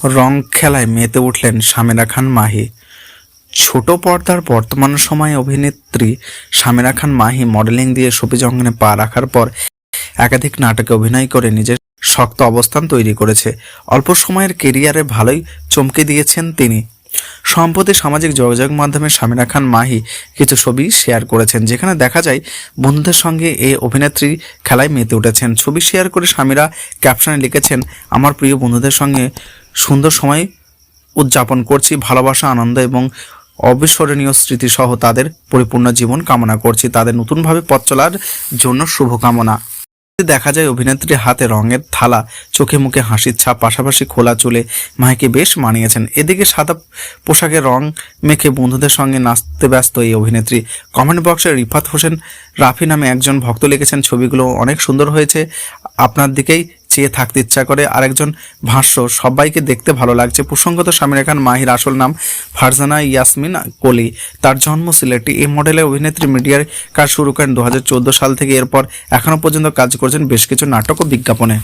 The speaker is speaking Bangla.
রং খেলায় মেতে উঠলেন সামিরা খান মাহি। ছোট পর্দার বর্তমান সময়ে অভিনেত্রী সামিরা খান মাহি মডেলিং দিয়ে শোপিজ অঙ্গনে পা রাখার পর একাধিক নাটকে অভিনয় করে নিজের শক্ত অবস্থান তৈরি করেছে। অল্প সময়ের কেরিয়ারে ভালোই চমকে দিয়েছেন তিনি। সম্প্রতি সামাজিক যোগাযোগ মাধ্যমে সামিরা খান মাহি কিছু ছবি শেয়ার করেছেন, যেখানে দেখা যায় বন্ধুদের সঙ্গে এই অভিনেত্রী খেলায় মেতে উঠেছেন। ছবি শেয়ার করে সামিরা ক্যাপশনে লিখেছেন, আমার প্রিয় বন্ধুদের সঙ্গে সুন্দর সময় উদযাপন করছি, ভালোবাসা, আনন্দ এবং অবিস্মরণীয় স্মৃতিসহ তাদের পরিপূর্ণ জীবন কামনা করছি। তাদের নতুনভাবে পথ চলার জন্য শুভকামনা। দেখা যায় অভিনেত্রীর হাতে রঙের থালা, চোখে মুখে হাসির ছাপ, পাশাপাশি খোলা চুলে মাহিকে বেশ মানিয়েছেন। এদিকে সাদা পোশাকে রং মেখে বন্ধুদের সঙ্গে নাচতে ব্যস্ত এই অভিনেত্রী। কমেন্ট বক্সে রিফাত হোসেন রাফি নামে একজন ভক্ত লিখেছেন, ছবিগুলো অনেক সুন্দর হয়েছে। আপনার দিকেই চেয়ে থাকতে ইচ্ছা করে আরেকজন ভাষ্য, সবাইকে দেখতে ভালো লাগছে। প্রসঙ্গত স্বামী খান মাহির আসল নাম ফারজানা ইয়াসমিন কলি। তার জন্ম সিলেটে। এই মডেলে অভিনেত্রী মিডিয়ার কাজ শুরু করেন দু হাজার চোদ্দ সাল থেকে। এরপর এখনও পর্যন্ত কাজ করছেন বেশ কিছু নাটক ও বিজ্ঞাপনে।